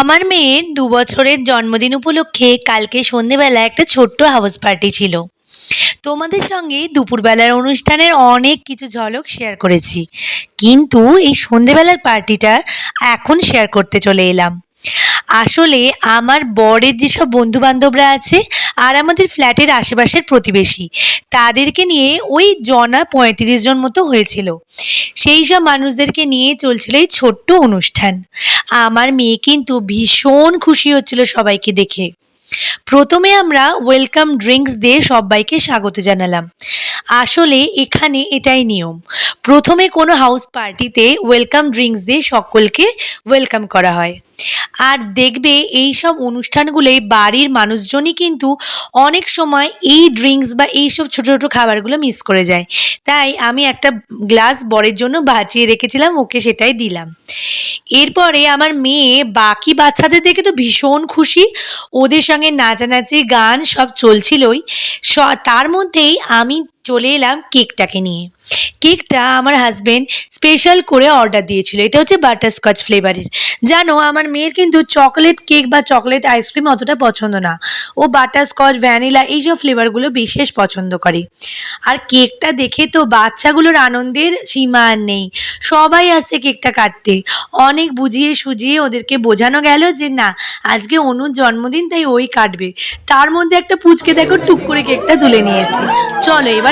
আমার মেয়ের দু বছরের জন্মদিন উপলক্ষে কালকে সন্ধেবেলা একটা ছোট্ট হাউস পার্টি ছিল। তোমাদের সঙ্গে দুপুরবেলার অনুষ্ঠানের অনেক কিছু ঝলক শেয়ার করেছি। কিন্তু এই সন্ধেবেলার পার্টিটা এখন শেয়ার করতে চলে এলাম। আসলে আমার বরের যেসব বন্ধু বান্ধবরা আছে আর আমাদের ফ্ল্যাটের আশেপাশের প্রতিবেশী, তাদেরকে নিয়ে ওই জনা পঁয়ত্রিশ জন মতো হয়েছিল। সেই সব মানুষদেরকে নিয়ে চলছিল এই ছোট্ট অনুষ্ঠান। আমার মেয়ে কিন্তু ভীষণ খুশি হচ্ছিল সবাইকে দেখে। প্রথমে আমরা ওয়েলকাম ড্রিঙ্কস দিয়ে সবাইকে স্বাগত জানালাম। আসলে এখানে এটাই নিয়ম। প্রথমে কোনো হাউস পার্টিতে ওয়েলকাম ড্রিঙ্কস দিয়ে সকলকে ওয়েলকাম করা হয়। আর দেখবে এই সব অনুষ্ঠানগুলোয় বাড়ির মানুষজনই কিন্তু অনেক সময় এই ড্রিঙ্কস বা এই সব ছোটো ছোটো খাবারগুলো মিস করে যায়। তাই আমি একটা গ্লাস বরের জন্য বাঁচিয়ে রেখেছিলাম, ওকে সেটাই দিলাম। এরপরে আমার মেয়ে বাকি বাচ্চাদের দেখে তো ভীষণ খুশি। ওদের সঙ্গে নাচানাচি, গান সব চলছিলই। তার মধ্যেই আমি চলে এলাম কেকটাকে নিয়ে। কেকটা আমার হাজবেন্ড স্পেশাল করে অর্ডার দিয়েছিল। এটা হচ্ছে বাটারস্কচ ফ্লেভারের জানো, আমার মেয়ের কিন্তু চকলেট কেক বা চকলেট আইসক্রিম অতটা পছন্দ না। ও বাটারস্কচ ভ্যানিলা এইসব ফ্লেভারগুলো বিশেষ পছন্দ করে। আর কেকটা দেখে তো বাচ্চাগুলোর আনন্দের সীমা আর নেই। সবাই আসছে কেকটা কাটতে। অনেক বুঝিয়ে সুজিয়ে ওদেরকে বোঝানো গেল যে না, আজকে অনুর জন্মদিন, তাই ওই কাটবে। তার মধ্যে একটা পুচকে দেখো টুক করে কেকটা তুলে নিয়েছে। চলো এবার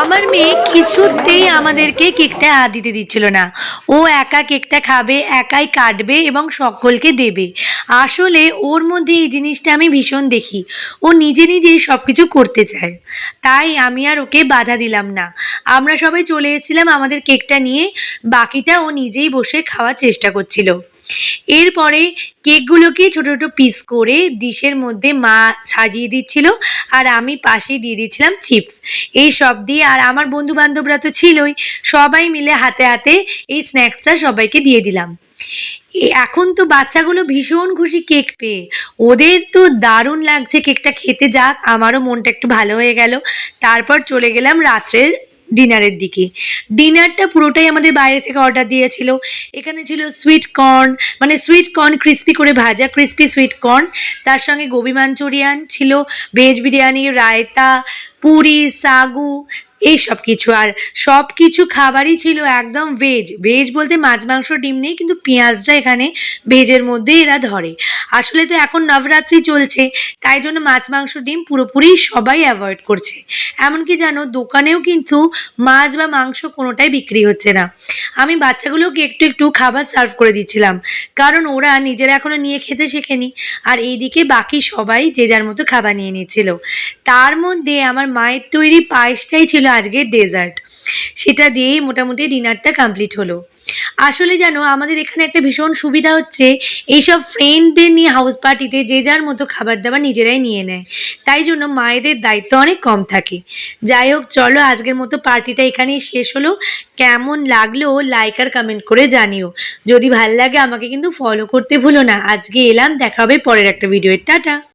আমার মেয়ে কিছুতেই আমাদেরকে কেকটা হাত দিতে দিচ্ছিল না। ও একা কেকটা খাবে, একাই কাটবে এবং সকলকে দেবে। আসলে ওর মধ্যে এই জিনিসটা আমি ভীষণ দেখি। ও নিজে নিজেই সব কিছু করতে চায়। তাই আমি আর ওকে বাধা দিলাম না। আমরা সবাই চলে এসেছিলাম আমাদের কেকটা নিয়ে। বাকিটা ও নিজেই বসে খাওয়ার চেষ্টা করছিল। এরপরে কেকগুলোকে ছোটো ছোটো পিস করে ডিশের মধ্যে মা সাজিয়ে দিচ্ছিল আর আমি পাশেই দিয়ে দিচ্ছিলাম চিপস এই সব দিয়ে আর আমার বন্ধু বান্ধবরা তো ছিলই, সবাই মিলে হাতে হাতে এই স্ন্যাক্সটা সবাইকে দিয়ে দিলাম। এখন তো বাচ্চাগুলো ভীষণ খুশি কেক পেয়ে। ওদের তো দারুণ লাগছে কেকটা খেতে যাক, আমারও মনটা একটু ভালো হয়ে গেল। তারপর চলে গেলাম রাত্রের ডিনারের দিকে। ডিনারটা পুরোটাই আমাদের বাইরে থেকে অর্ডার দিয়েছিল। এখানে ছিল সুইট কর্ন মানে সুইট কর্ন ক্রিস্পি করে ভাজা ক্রিস্পি সুইট কর্ন তার সঙ্গে গোবি মাঞ্চুরিয়ান ছিল ভেজ বিরিয়ানি রায়তা পুরি সাগু এই সব কিছু। আর সব কিছু খাবারই ছিল একদম ভেজ ভেজ বলতে মাছ, মাংস, ডিম নেই, কিন্তু পেঁয়াজটা এখানে ভেজের মধ্যে এরা ধরে। আসলে তো এখন নবরাত্রি চলছে, তাই জন্য মাছ, মাংস, ডিম পুরোপুরি সবাই অ্যাভয়েড করছে। এমনকি জানো, দোকানেও কিন্তু মাছ বা মাংস কোনোটাই বিক্রি হচ্ছে না। আমি বাচ্চাগুলোকে একটু একটু খাবার সার্ভ করে দিচ্ছিলাম, কারণ ওরা নিজেরা এখনও নিয়ে খেতে শেখেনি। আর এইদিকে বাকি সবাই যে যার মতো খাবার নিয়ে নিচ্ছিল। তার মধ্যে আমার মায়ের তৈরি পায়েসটাই ছিল আজকে ডেজার্ট। সেটা দিয়েই মোটামুটি ডিনারটা কমপ্লিট হলো। আসলে জানো, আমাদের এখানে একটা ভীষণ সুবিধা হচ্ছে, এইসব ফ্রেন্ডদের নিয়ে হাউস পার্টিতে যে যার মতো খাবার দাবার নিজেরাই নিয়ে নেয়। তাই জন্য মায়েদের দায়িত্ব অনেক কম থাকে। যাই হোক, চলো আজকের মতো পার্টিটা এখানেই শেষ হলো। কেমন লাগল লাইক আর কমেন্ট করে জানিও। যদি ভালো লাগে আমাকে কিন্তু ফলো করতে ভুলো না। আজকে এলাম, দেখা হবে পরের একটা ভিডিও টাটা!